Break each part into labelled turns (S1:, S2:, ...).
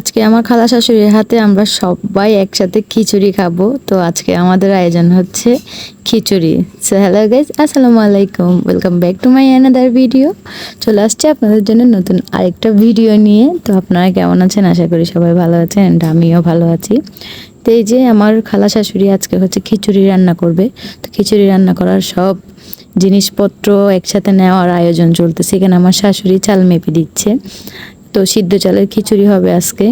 S1: আজকে আমার খালা শাশুড়ির হাতে আমরা সবাই একসাথে খিচুড়ি খাব। তো আজকে আমাদের আয়োজন হচ্ছে খিচুড়ি। সো হ্যালো গাইজ আসসালামু আলাইকুম। Welcome back to my another video চলে আসছে আপনাদের জন্য নতুন আরেকটা ভিডিও নিয়ে। তো আপনারা কেমন আছেন? আশা করি সবাই ভালো আছেন and আমিও ভালো আছি। তো এই যে আমার খালা শাশুড়ি আজকে হচ্ছে খিচুড়ি রান্না করবে। তো খিচুড়ি রান্না করার সব জিনিসপত্র একসাথে নেওয়ার আয়োজন চলতেছে। এখানে আমার শাশুড়ি চাল মেপে দিচ্ছে। তো সিদ্ধ চালের খিচুড়ি হবে আজকে।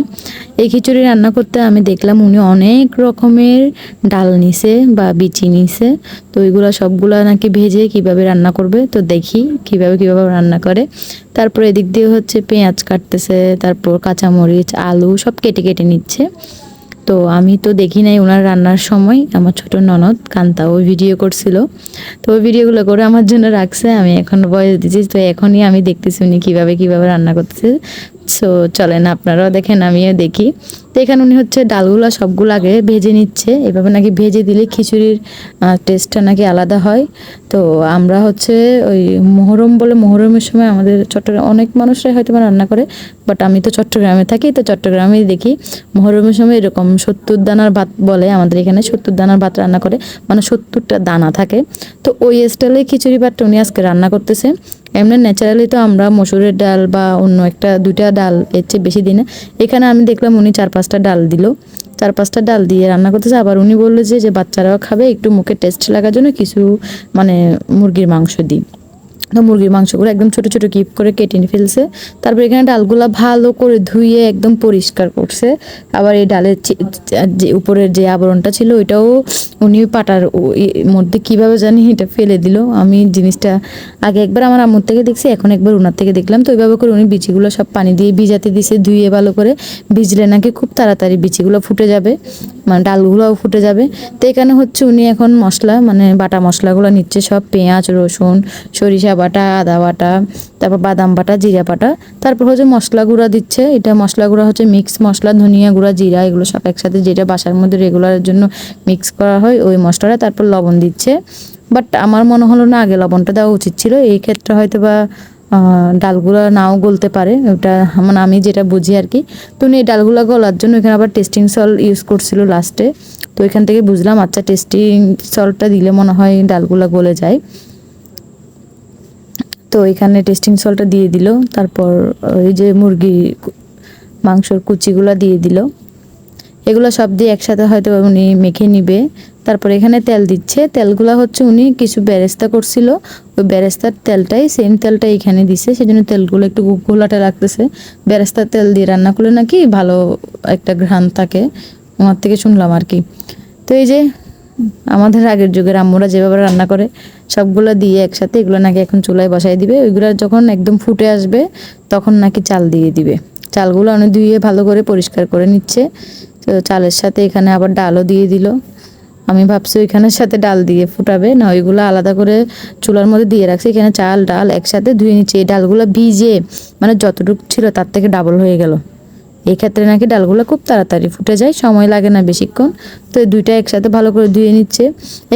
S1: এই খিচুড়ি রান্না করতে আমি দেখলাম উনি অনেক রকমের ডাল নিছে বা বিচি নিছে। তো ওইগুলো সবগুলো নাকি ভেজে কীভাবে রান্না করবে তো দেখি কীভাবে কীভাবে রান্না করে। তারপর এদিক দিয়ে হচ্ছে পেঁয়াজ কাটতেছে, তারপর কাঁচামরিচ, আলু সব কেটে কেটে নিচ্ছে। তো আমি তো দেখি নাই ওনার রান্নার সময়। আমার ছোট ননদ কান্তা ওই ভিডিও করছিল। তো ওই ভিডিওগুলো করে আমার জন্য রাখছে। আমি এখন বয়স দিচ্ছি, তো এখনই আমি দেখতেছি উনি কীভাবে কীভাবে রান্না করতেছে। সো চলেন আপনারাও দেখেন, আমিও দেখি। তো এখানে উনি হচ্ছে ডালগুলো সবগুলো আগে ভেজে নিচ্ছে। এভাবে নাকি ভেজে দিলে খিচুড়ির টেস্টটা নাকি আলাদা হয়। তো আমরা হচ্ছে ওই মোহরম বলে মোহরমের সময় আমাদের চট্টগ্রাম অনেক মানুষরাই হয়তো রান্না করে বাট আমি তো চট্টগ্রামে থাকি, তো চট্টগ্রামেই দেখি। মোহরমের সময় এরকম সত্তর দানার ভাত বলে, আমাদের এখানে সত্তর দানার ভাত রান্না করে মানে সত্তরটা দানা থাকে। তো ওই স্টাইলে খিচুড়ি ভাতটা উনি আজকে রান্না করতেছে। এমনি ন্যাচারালি তো আমরা মসুরের ডাল বা অন্য একটা দুইটা ডাল এর চেয়ে বেশি দিই না। এখানে আমি দেখলাম উনি চার পাঁচটা ডাল দিল। চার পাঁচটা ডাল দিয়ে রান্না করতেছে। আবার উনি বলল যে যে বাচ্চারাও খাবে, একটু মুখে টেস্ট লাগার জন্য কিছু মানে মুরগির মাংস দিই। তো মুরগির মাংসগুলো একদম ছোট ছোট কিপ করে কেটে ফেলছে। তারপর এখানে ডালগুলো ভালো করে ধুয়ে একদম পরিষ্কার করছে। আবার এই ডালের যে উপরের যে আবরণটা ছিল, ওইটাও উনি পাটার মধ্যে কীভাবে জানি এটা ফেলে দিল। আমি জিনিসটা আগে একবার আমার আম্মুর থেকে দেখছি, এখন একবার উনার থেকে দেখলাম। তো ওইভাবে করে উনি বিচিগুলো সব পানি দিয়ে ভিজাতে দিছে, ধুয়ে ভালো করে ভিজলে নাকি খুব তাড়াতাড়ি বিচিগুলো ফুটে যাবে মানে ডালগুলোও ফুটে যাবে। তো এখানে হচ্ছে উনি এখন মশলা মানে বাটা মশলাগুলো নিচ্ছে সব, পেঁয়াজ, রসুন, সরিষা বাটা, আদা বাটা, তারপর বাদাম বাটা, জিরা বাটা, তারপর হচ্ছে মশলা গুঁড়া দিচ্ছে। এটা মশলা গুঁড়া হচ্ছে মিক্স মশলা, ধনিয়া গুঁড়া, জিরা, এগুলো সব একসাথে যেটা বাসার মধ্যে রেগুলারের জন্য মিক্স করা হয় ওই মশলাটা তারপর লবণ দিচ্ছে। বাট আমার মনে হলো না, আগে লবণটা দেওয়া উচিত ছিল। এই ক্ষেত্রে হয়তো বা ডালগুলো নাও গলতে পারে। ওটা মানে আমি যেটা বুঝি আর কি। তো উনি এই ডালগুলো গলার জন্য এখানে আবার টেস্টিং সল ইউজ করছিল লাস্টে তো এখান থেকে বুঝলাম আচ্ছা টেস্টিং সলটা দিলে মনে হয় ডালগুলো গলে যায়। তো এখানে টেস্টিং সলটা দিয়ে দিল। তারপর ওই যে মুরগি মাংসর কুচিগুলো দিয়ে দিল। এগুলো সব দিয়ে একসাথে হয়তো উনি মেখে নিবে। তারপর এখানে তেল দিচ্ছে। তেলগুলো হচ্ছে উনি কিছু বেরেস্তা করছিল। ওই বেরেস্তার তেলটাই সেম তেলটা এখানে দিছে। সেজন্য তেলগুলো একটু ঘোলাটে লাগতেছে। বেরেস্তার তেল দিয়ে রান্না করলে নাকি ভালো একটা ঘ্রাণ থাকে। ওনার থেকে শুনলাম আর কি। তো এই যে আমাদের আগের যুগের আম্মুরা যেভাবে রান্না করে, সবগুলো দিয়ে একসাথে এগুলো নাকি এখন চুলায় বসাই দিবে। ওইগুলো যখন একদম ফুটে আসবে, তখন নাকি চাল দিয়ে দিবে। চালগুলো অনেক ধুয়ে ভালো করে পরিষ্কার করে নিচ্ছে। তো চালের সাথে এখানে আবার ডালও দিয়ে দিল। আমি ভাবছি ওইখানের সাথে ডাল দিয়ে ফুটাবে, না ওইগুলো আলাদা করে চুলার মধ্যে দিয়ে রাখছি, এখানে চাল, ডাল একসাথে ধুয়ে নিচ্ছি। এই ডালগুলো ভিজে মানে যতটুকু ছিল তার থেকে ডাবল হয়ে গেল। এই ক্ষেত্রে নাকি ডালগুলো খুব তাড়াতাড়ি ফুটে যায়, সময় লাগে না বেশিক্ষণ। তো দুইটা একসাথে ভালো করে ধুয়ে নিচ্ছে।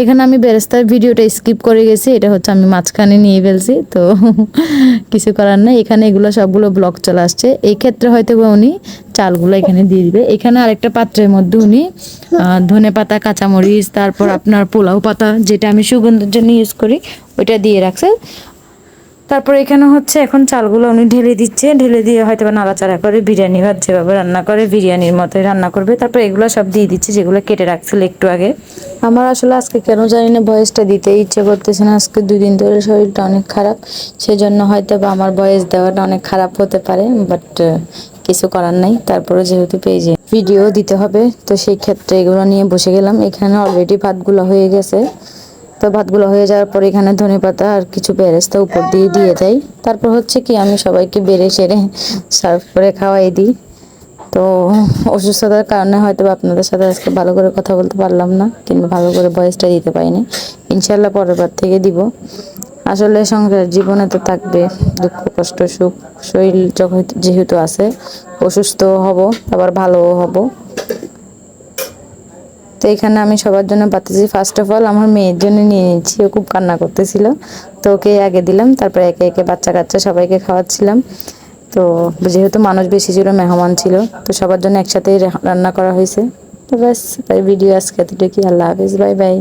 S1: এখানে আমি বেরেস্তার ভিডিওটা স্কিপ করে গেছি, এটা হচ্ছে আমি মাঝখানে নিয়ে ফেলছি, তো কিছু করার নাই। এখানে এগুলো সবগুলো ব্লক চলে আসছে। এই ক্ষেত্রে হয়তো উনি চালগুলো এখানে দিয়ে দিবে। এখানে আরেকটা পাত্রের মধ্যে উনি ধনে পাতা, কাঁচামরিচ, তারপর আপনার পোলাও পাতা, যেটা আমি সুগন্ধের জন্য ইউজ করি, ওইটা দিয়ে রাখছে। তারপর এখানে হচ্ছে এখন চালগুলো উনি ঢেলে দিচ্ছে, ঢেলে দিয়ে হয়তো বা নাড়াচাড়া করে বিরিয়ানি ভাত যেভাবে রান্না করে বিরিয়ানির মতোই রান্না করবে। তারপর এগুলো সব দিয়ে দিচ্ছে যেগুলো কেটে রাখছিল একটু আগে। আমার আসলে আজকে কেন জানি না ভয়েসটা দিতে ইচ্ছে করতেছে না। আজকে দুই দিন ধরে শরীরটা অনেক খারাপ, সেজন্য হয়তো বা আমার ভয়েস দেওয়াটা অনেক খারাপ হতে পারে বাট কিছু করার নাই। তারপরে যেহেতু পেজে ভিডিও দিতে হবে, তো সেই ক্ষেত্রে এগুলো নিয়ে বসে গেলাম। এখানে অলরেডি ভাতগুলো হয়ে গেছে। তো ভাতগুলো হয়ে যাওয়ার পর এখানে ধনে পাতা আর কিছু বেরেস্তা উপর দিয়ে দিয়ে দেয় তারপর হচ্ছে কি, আমি সবাইকে বেড়ে সেরে সার্ভ করে খাওয়াই দিই। তো অসুস্থতার কারণে হয়তো আপনাদের সাথে আজকে ভালো করে কথা বলতে পারলাম না, কিংবা ভালো করে ভয়েসটা দিতে পারিনি। ইনশাল্লাহ পরের বার থেকে দিব। আসলে সংসার জীবনে তো থাকবে দুঃখ, কষ্ট, সুখ, শরীর যখন যেহেতু আছে অসুস্থ হব, আবার ভালোও হব। তো এখানে আমি সবার জন্য পাতেছি ফার্স্ট অফ অল আমার মেয়ের জন্য নিয়ে নিয়েছি, ও খুব কান্না করতেছিল। তো ওকে আগে দিলাম, তারপরে একে একে বাচ্চা কাচ্চা সবাইকে খাওয়াচ্ছিলাম। তো যেহেতু মানুষ বেশি ছিল, মেহমান ছিল, তো সবার জন্য একসাথেই রান্না করা হয়েছে। তো ব্যাস, তাই ভিডিও আজকে এতটুকু আল্লাহ হাফিজ বাই বাই